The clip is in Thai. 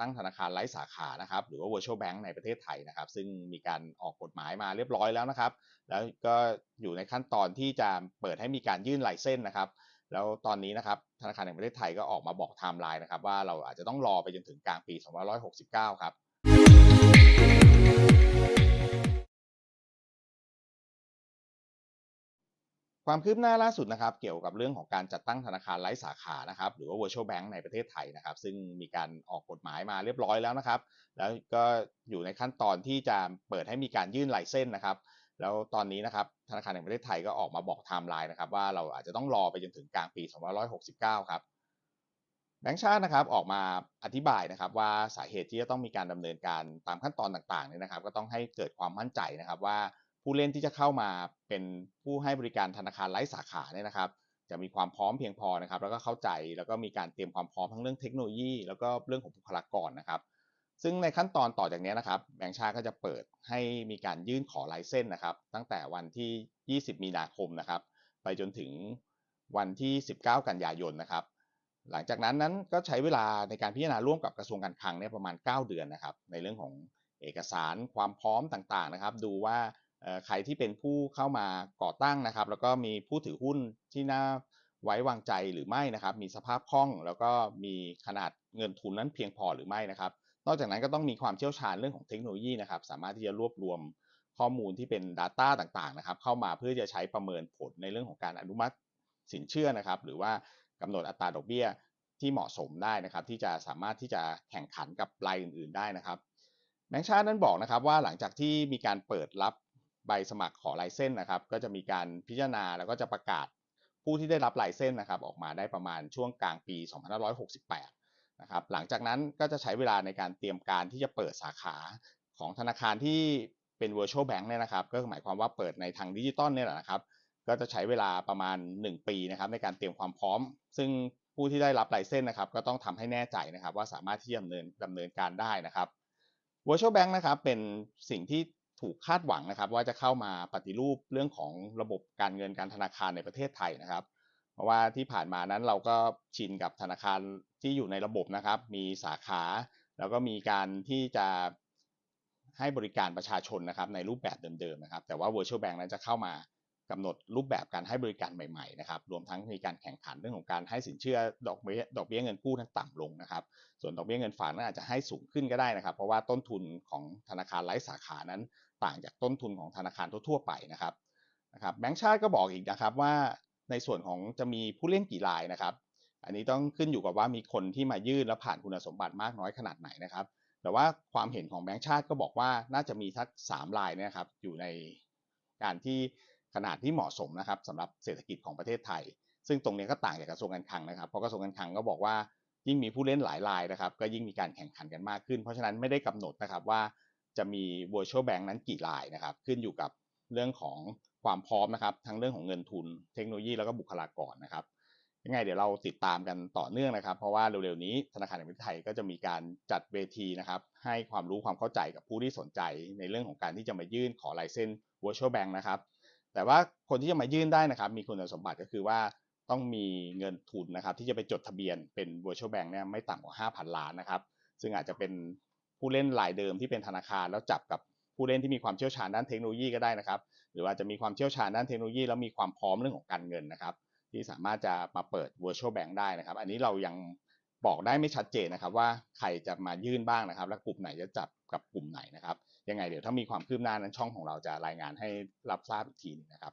ตั้งธนาคารไร้สาขานะครับหรือว่า virtual bank ในประเทศไทยนะครับ ซึ่งมีการออกกฎหมายมาเรียบร้อยแล้วนะครับ แล้วก็อยู่ในขั้นตอนที่จะเปิดให้มีการยื่นลายเส์นะครับ แล้วตอนนี้นะครับธนาคารแห่งประเทศไทยก็ออกมาบอกไทม์ไลน์นะครับ ว่าเราอาจจะต้องรอไปจนถึงกลางปี 2569 ครับ ความคืบหน้าล่าสุดนะครับ เกี่ยวกับเรื่องของการจัดตั้งธนาคารไร้สาขานะครับ หรือว่า virtual bank ในประเทศไทยนะครับ ซึ่งมีการออกกฎหมายมาเรียบร้อยแล้วนะครับ แล้วก็อยู่ในขั้นตอนที่จะเปิดให้มีการยื่นไลเซนส์นนะครับ แล้วตอนนี้นะครับธนาคารแห่งประเทศไทยก็ออกมาบอกไทม์ไลน์นะครับ ว่าเราอาจจะต้องรอไปจนถึงกลางปี 2569 ครับแบงก์ชาตินะครับออกมาอธิบายนะครับว่าสาเหตุที่จะต้องมีการดำเนินการตามขั้นตอนต่างๆเนี่ยนะครับ ก็ต้องให้เกิดความมั่นใจนะครับว่า ผู้เล่นที่จะเข้ามาเป็นผู้ให้บริการธนาคารไร้สาขาเนี่ยนะครับ จะมีความพร้อมเพียงพอนะครับ แล้วก็เข้าใจแล้วก็มีการเตรียมความพร้อมทั้งเรื่องเทคโนโลยี แล้วก็เรื่องของบุคลากรนะครับ ซึ่งในขั้นตอนต่อจากนี้นะครับแบงก์ชาติก็จะเปิดให้มีการยื่นขอไลเซนส์นะครับ ตั้งแต่วันที่ 20 มีนาคมนะครับ ไปจนถึงวันที่ 19 กันยายนนะครับ หลังจากนั้นนั้นก็ใช้เวลาในการพิจารณาร่วมกับกระทรวงการคลังเนี่ยประมาณ 9 เดือนนะครับ ในเรื่องของเอกสารความพร้อมต่างๆนะครับ ดูว่า ใครที่เป็นผู้เข้ามาก่อตั้งนะครับ แล้วก็มีผู้ถือหุ้นที่น่าไว้วางใจหรือไม่นะครับ มีสภาพคล่องแล้วก็มีขนาดเงินทุนนั้นเพียงพอหรือไม่นะครับ นอกจากนั้นก็ต้องมีความเชี่ยวชาญเรื่องของเทคโนโลยีนะครับ สามารถที่จะรวบรวมข้อมูลที่เป็น Data ต่างๆนะครับ เข้ามาเพื่อจะใช้ประเมินผลในเรื่องของการอนุมัติสินเชื่อนะครับ หรือว่ากำหนดอัตราดอกเบี้ยที่เหมาะสมได้นะครับ ที่จะสามารถที่จะแข่งขันกับรายอื่น ๆ ได้นะครับแบงก์ชาตินั้นบอกนะครับว่าหลังจากที่มีการเปิดรับ ใบสมัครขอลเซนส์นนะครับ ก็จะมีการพิจารณาแล้วก็จะประกาศผู้ที่ได้รับลเซนส์นนะครับ ออกมาได้ประมาณช่วงกลางปี 2568 นะครับ หลังจากนั้นก็จะใช้เวลาในการเตรียมการที่จะเปิดสาขาของธนาคารที่เป็น virtual bank เนี่ยนะครับ ก็หมายความว่าเปิดในทางดิจิตอลเนี่ยแหละนะครับ ก็จะใช้เวลาประมาณ 1 ปีนะครับ ในการเตรียมความพร้อม ซึ่งผู้ที่ได้รับลเซนส์นนะครับ ก็ต้องทำให้แน่ใจนะครับ ว่าสามารถที่จะดำเนินดำเนินการได้นะครับ virtual bank นะครับเป็นสิ่งที่ ถูกคาดหวังนะครับ ว่าจะเข้ามาปฏิรูปเรื่องของระบบการเงินการธนาคารในประเทศไทยนะครับ เพราะว่าที่ผ่านมานั้นเราก็ชินกับธนาคารที่อยู่ในระบบนะครับ มีสาขา แล้วก็มีการที่จะให้บริการประชาชนนะครับในรูปแบบเดิมๆนะครับ แต่ว่า virtual bank นั้นจะเข้ามา กำหนดรูปแบบการให้บริการใหม่ๆนะครับรวมทั้งมีการแข่งขันเรื่องของการให้สินเชื่อดอกเบี้ยดอกเบี้ยเงินกู้นั้นต่ำลงนะครับ ส่วนดอกเบี้ยเงินฝากนั้นอาจจะให้สูงขึ้นก็ได้นะครับ เพราะว่าต้นทุนของธนาคารไร้สาขานั้น ต่างจากต้นทุนของธนาคารทั่วๆไปนะครับนะครับแบงก์ชาติก็บอกอีกนะครับว่าในส่วนของจะมีผู้เล่นกี่รายนะครับ อันนี้ต้องขึ้นอยู่กับว่ามีคนที่มายื่นแล้วผ่านคุณสมบัติมากน้อยขนาดไหนนะครับ แต่ว่าความเห็นของแบงก์ชาติก็บอกว่าน่าจะมีทักสามรายนะครับอยู่ในการที่ ขนาดที่เหมาะสมนะครับสำหรับเศรษฐกิจของประเทศไทย ซึ่งตรงนี้ก็ต่างจากกระทรวงการคลังนะครับเพราะกระทรวงการคลังก็บอกว่ายิ่งมีผู้เล่นหลายรายนะครับก็ยิ่งมีการแข่งขันกันมากขึ้น เพราะฉะนั้นไม่ได้กำหนดนะครับว่าจะมี virtual bank นั้นกี่รายนะครับขึ้นอยู่กับเรื่องของความพร้อมนะครับทั้งเรื่องของเงินทุนเทคโนโลยีแล้วก็บุคลากรนะครับยังไงเดี๋ยวเราติดตามกันต่อเนื่องนะครับ เพราะว่าเร็วๆนี้ธนาคารแห่งประเทศไทยก็จะมีการจัดเวทีนะครับ ให้ความรู้ความเข้าใจกับผู้ที่สนใจในเรื่องของการที่จะมายื่นขอลเซนส์ virtual bank นะครับ แต่ว่าคนที่จะมายื่นได้นะครับ มีคุณสมบัติก็คือว่าต้องมีเงินทุนนะครับ ที่จะไปจดทะเบียนเป็น virtual bank เนี่ยไม่ต่ำกว่า 5,000 ล้านนะครับ ซึ่งอาจจะเป็นผู้เล่นรายเดิมที่เป็นธนาคารแล้วจับกับผู้เล่นที่มีความเชี่ยวชาญด้านเทคโนโลยีก็ได้นะครับ หรือว่าจะมีความเชี่ยวชาญด้านเทคโนโลยีแล้วมีความพร้อมเรื่องของการเงินนะครับ ที่สามารถจะมาเปิด virtual bank ได้นะครับ อันนี้เรายังบอกได้ไม่ชัดเจนนะครับว่าใครจะมายื่นบ้างนะครับ และกลุ่มไหนจะจับกับกลุ่มไหนนะครับ ยังไงเดี๋ยวถ้ามีความคืบหน้านั้นช่องของเราจะรายงานให้รับทราบอีกทีนึงนะครับ